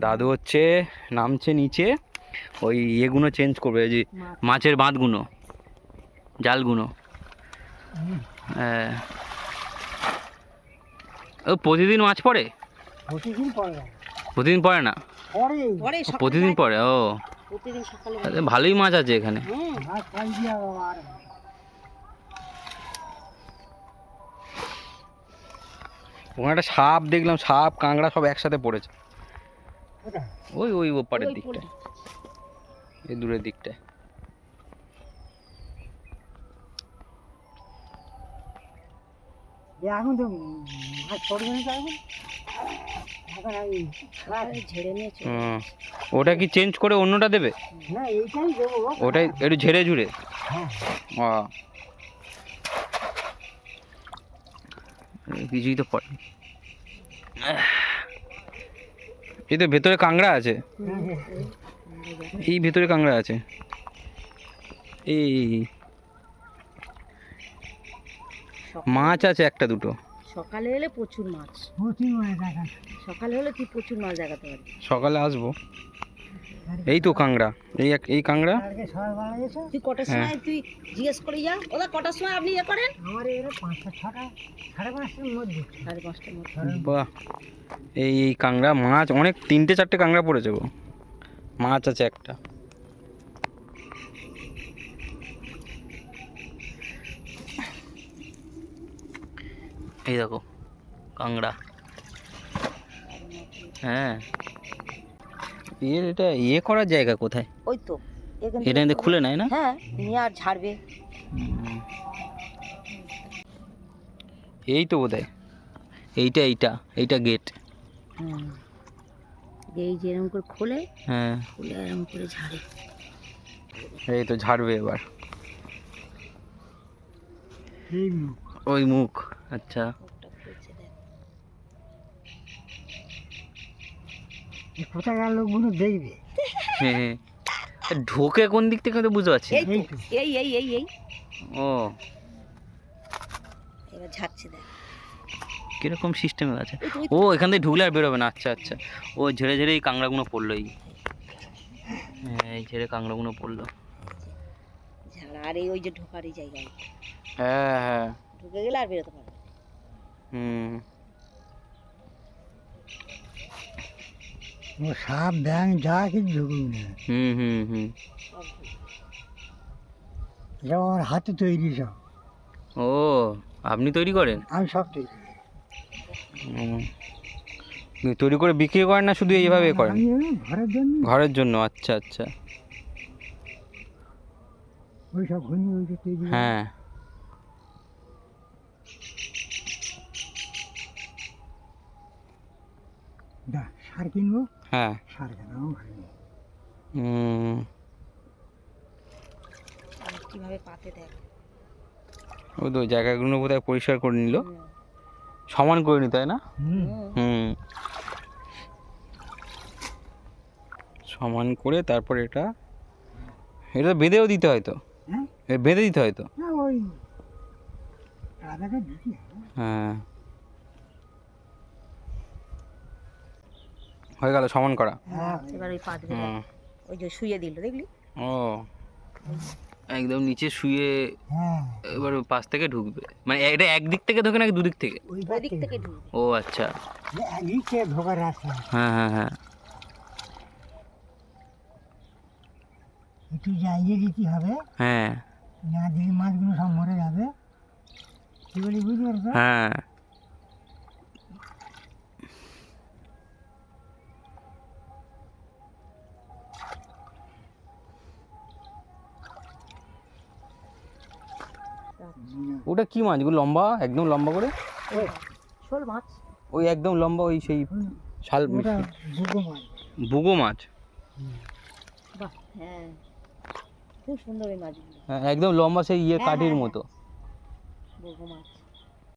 দাদু হচ্ছে নামছে নিচে ওই ইয়েগুলো চেঞ্জ করবে এই যে মাছের বাঁধগুলো জালগুলো। হ্যাঁ। ও প্রতিদিন মাছ পড়ে? প্রতিদিন পড়ে না। প্রতিদিন পড়ে ও, সকালে। প্রতিদিন যায়। পড়ে ও। প্রতিদিন সকালে তাহলে ভালোই মাছ আছে এখানে। ওখানে একটা সাপ দেখলাম সাপ কাঁকড়া সব একসাথে পড়েছে। ওই ওই ওপারের ওই দিকটায়। এই দূরের দিকটায়। এ এখন তো মাছ পড়বে না এখন? এখন আমি সকালে ঝেড়ে নিয়ে ওটা কি চেঞ্জ করে অন্যটা দেবে? না এইটাই দেবো। ওটাই একটু ঝেড়ে ঝুড়ে। হ্যাঁ। ও। কিছুই তো পড়ে এই তো ভেতরে কাঁকড়া আছে। এই ভেতরে কাঁকড়া আছে। এই। মাছ আছে একটা দুটো। সকালে এলে প্রচুর মাছ। প্রচুর টাকা সকালে হলে তুই প্রচুর মাছ দেখাতে পারবি সকালে আসব। এই তো কাঁকড়া। এই এক এই গেছে। তুই কটার হ্যাঁ। সময় তুই জিজ্ঞেস করে যা। ওরা কটার সময় আপনি ইয়ে করেন? আমার এবারে পাঁচটা ছটা সাড়ে পাঁচটার মধ্যে। সাড়ে পাঁচটার মধ্যে। বাহ। এই এই কাঁকড়া মাছ অনেক তিনটে চারটে কাঁকড়া পড়েছে গো। মাছ আছে একটা। এই দেখো কাঁকড়া। হ্যাঁ। এর এটা ইয়ে করার জায়গা কোথায়? ওই তো এটা কিন্তু খুলে নেয় না? হ্যাঁ নিয়ে আর ঝাড়বে। এই তো বোধহয়। এইটা এইটা এইটা গেট এই যে এরকম করে খোলে হ্যাঁ। খুলে এরকম করে ঝাড়ে। এই তো ঝাড়বে এবার। এই মুখ। ওই মুখ আচ্ছা। এই কোথাকার লোকগুলো দেখবে? হ্যাঁ হ্যাঁ। ঢোকে কোন দিক থেকে তো বুঝতে পারছি এই এই এই এই এই এই। ও। এবার ঝাড়ছে দেখ। কীরকম সিস্টেমে আছে? ও এখান থেকে ঢুকলে আর বেরোবে না। আচ্ছা আচ্ছা। ও ঝেড়ে ঝেড়ে এই কাঁকড়াগুলো পড়ল এই এই ঝেড়ে কাঁকড়াগুলো পড়ল। আর এই ওই যে ঢোকার এই জায়গায়। হ্যাঁ হ্যাঁ। ঢুকে গেলে আর বেরোতে পারবে হুম। ও সাপ ব্যাং যা কিছু ঢুকুক না। হুম হুম হুম। যেমন আমার হাতে তৈরি সব। ও আপনি তৈরি করেন? আমি সব তৈরি। তৈরি করে বিক্রি করেন না শুধু এইভাবে করেন? ঘরের জন্য ঘরের জন্য আচ্ছা আচ্ছা। হ্যাঁ। সার কিনবো? হ্যাঁ। সার কেনাও ঘরে হুম কীভাবে পাতে দেখ? ও তো জায়গাগুলো বোধহয় পরিষ্কার করে নিল। হুম। সমান করে নি তাই না? হুম। সমান করে তারপর এটা এটা বেঁধেও দিতে হয় তো? হ্যাঁ। বেঁধে দিতে হয় তো? ওই আধাটা দিতে হবে হ্যাঁ। হয়ে গেল সমান করা। হ্যাঁ। এবার ওই পা দেবে ওই যে শুয়ে দিল দেখলি? ও। একদম নিচে শুয়ে হ্যাঁ। এবার পাশ থেকে ঢুকবে। মানে এটা একদিক থেকে ঢোকে নাকি দুদিক থেকে? ওই ওই দিক থেকে ঢুকবে। ও আচ্ছা। একদিকে ঢোকার রাস্তা? হ্যাঁ হ্যাঁ হ্যাঁ। একটু জায়গিয়ে দিতে হবে। হ্যাঁ। না দিলে মাছগুলো সব মরে যাবে। কি বলি বুঝতে পারছ? হ্যাঁ। ওটা কি মাছ? গুলো লম্বা? একদম লম্বা করে? শোল মাছ? ওই একদম লম্বা ওই সেই শাল বুগো মাছ। হ্যাঁ। খুব সুন্দর এই মাছগুলো। হ্যাঁ একদম লম্বা সেই ইয়ে কাঠের কাঠির হ্যাঁ, মতো। বুগো মাছ।